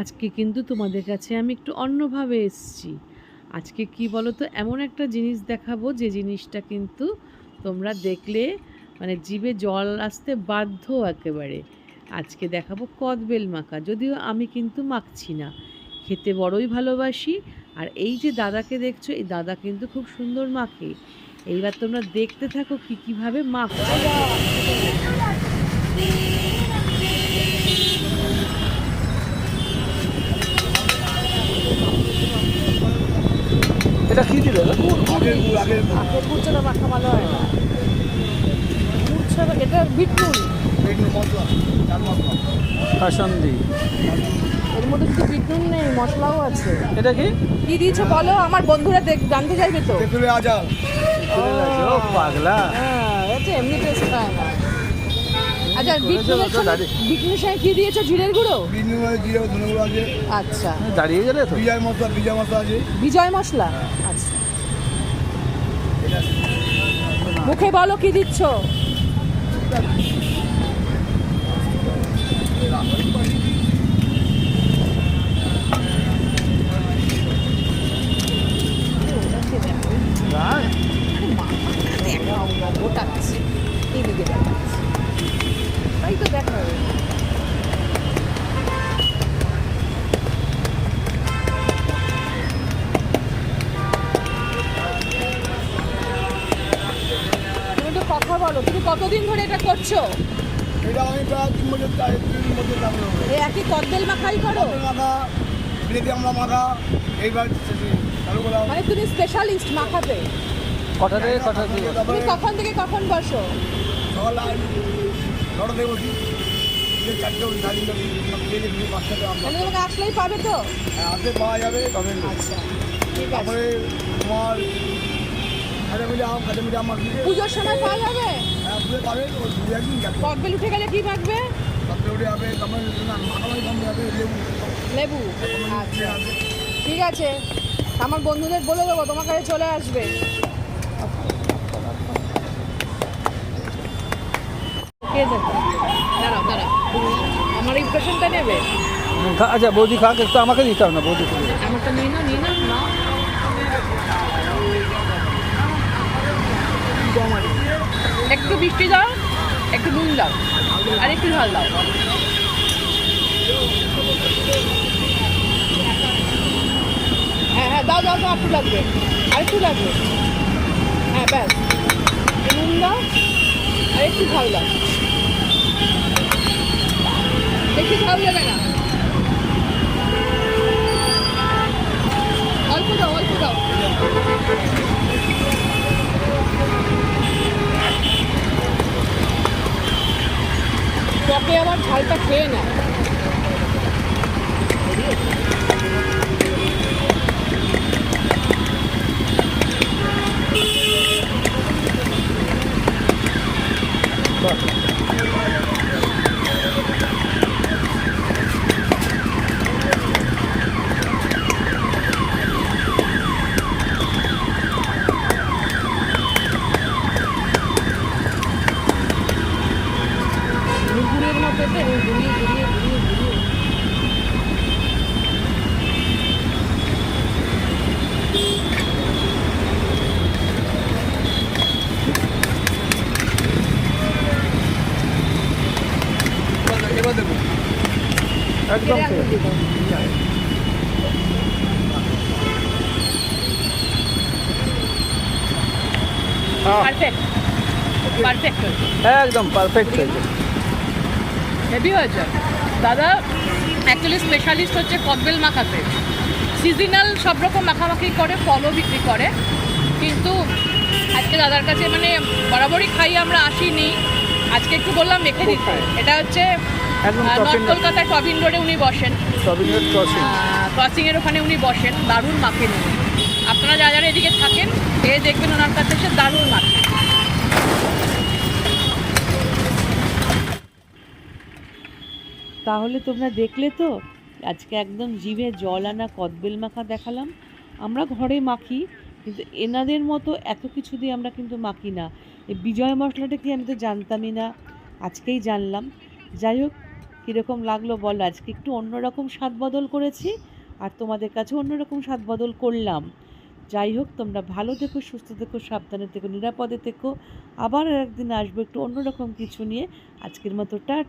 আজকে কিন্তু তোমাদের কাছে আমি একটু অন্যভাবে এসেছি। আজকে কি বলো তো এমন একটা জিনিস দেখাবো, যে জিনিসটা কিন্তু তোমরা দেখলে মানে জিভে জল আসতে বাধ্য একেবারে। আজকে দেখাবো কদবেল মাখা, যদিও আমি কিন্তু মাখছি না। খেতে বড়ই ভালোবাসি, আর এই যে দাদাকে দেখছ, এই দাদা কিন্তু খুব সুন্দর মাখে। এইবার তোমরা দেখতে থাকো কি কীভাবে মাখছে এটা কি দিলে মাখা ভালো হয় না এটা বিটনুন এগুলো মশলা চাল মশলা কাসন্দি এর মধ্যে বিটনুন নেই মশলাও আছে। এটা কি? কি দিয়েছ বলো? আমার বন্ধুরা দেখ জানতে চাইবে তো। ও পাগলা। হ্যাঁ এটা এমনি টেস্ট পায় না। আচ্ছা করেছ বিটনুনের সঙ্গে দাঁড়িয়ে? বিটনুনের সঙ্গে কি দিয়েছ? জিরের গুঁড়ো? বিন্দু জিরে ধনে গুঁড়ো আছে। আচ্ছা। দাঁড়িয়ে গেলে তো। বিজয় মশলা বিজয় মশলা আছে। বিজয় মশলা? আচ্ছা। মুখে বলো কি দিচ্ছ? গোটাচ্ছে এদিকে দেখা তাই তো দেখা কথা বলো তুমি কতদিন ধরে এটা করছ? এটা আমি প্রায় তিন বছর চাই তিন বছর এই একই কদবেল মাখাই করো? মাখা বিলেতি আমরা মাখা এইবার চালু মানে তুমি স্পেশালিস্ট মাখাতে। কটা থেকে কটা থেকে তুমি কখন থেকে কখন বসো? সকাল নটা থেকে বসি। মানে তোমাকে আসলেই পাবে তো? হ্যাঁ, আসলে পাওয়া যাবে তবে আচ্ছা ঠিক আছে। তোমার পুজোর সময় পাওয়া যাবে? হ্যাঁ কদবেল উঠে গেলে কি না যাবে লেবু। আচ্ছা। ঠিক আছে। আমার বন্ধুদের বলে দেবো তোমার কাছে চলে আসবে। কে দেখো দাঁড়াও দাঁড়াও। আমার ইমপ্রেশনটা নেবে? আচ্ছা বৌদি খাক একটু আমাকে দিতে হবে না বৌদি। আমারটা নিয়ে নাও নিয়ে নাও নাও একটু বৃষ্টি দাও, একটু নুন দাও, আর একটু ঝাল দাও। হ্যাঁ হ্যাঁ দাও দাও দাও, একটু লাগবে, আর একটু লাগবে। হ্যাঁ ব্যাস। নুন দাও, আর একটু ঝাল দাও। বেশি ঝাল দেবে না অল্প দাও অল্প দাও টকে আবার ঝালটা খেয়ে নেয় ঘুরিয়ে মতো তো ঘুরিয়ে ঘুরিয়ে ঘুরিয়ে ঘুরিয়ে এবার দেবো একদম এটা ঠিক। একটু দিও। হ্যাঁ, পারফেক্ট পারফেক্ট একদম পারফেক্ট হয়েছে হেভি হয়েছে। দাদা অ্যাকচুয়ালি স্পেশালিস্ট হচ্ছে কদবেল মাখাতে। সিজনাল সব রকম মাখামাখি করে ফলও বিক্রি করে। কিন্তু আজকে দাদার কাছে মানে বরাবরই খাই আমরা আসিনি। আজকে একটু বললাম মেখে দিতে। এটা হচ্ছে একদম কলকাতায় টবিন রোডে উনি বসেন। টপিং ক্রসিং ক্রসিংয়ের ওখানে উনি বসেন দারুণ মাখেন আপনারা যারা যারা এদিকে থাকেন এ দেখবেন ওনার কাছে এসে দারুণ মাখেন। তাহলে তোমরা দেখলে তো আজকে একদম জিভে জল আনা কদবেল মাখা দেখালাম। আমরা ঘরে মাখি কিন্তু এনাদের মতো এত কিছু দিয়ে আমরা কিন্তু মাখি না। এই বিজয় মশলাটা কি আমি তো জানতামই না আজকেই জানলাম। যাই হোক কীরকম লাগল বলো আজকে? একটু অন্যরকম স্বাদ বদল করেছি আর তোমাদের কাছে অন্যরকম স্বাদ বদল করলাম। যাই হোক, তোমরা ভালো থেকো, সুস্থ থেকো, সাবধানে থেকো, নিরাপদে থেকো। আবার একদিন আসব একটু অন্যরকম কিছু নিয়ে। আজকের মতো, টাটা।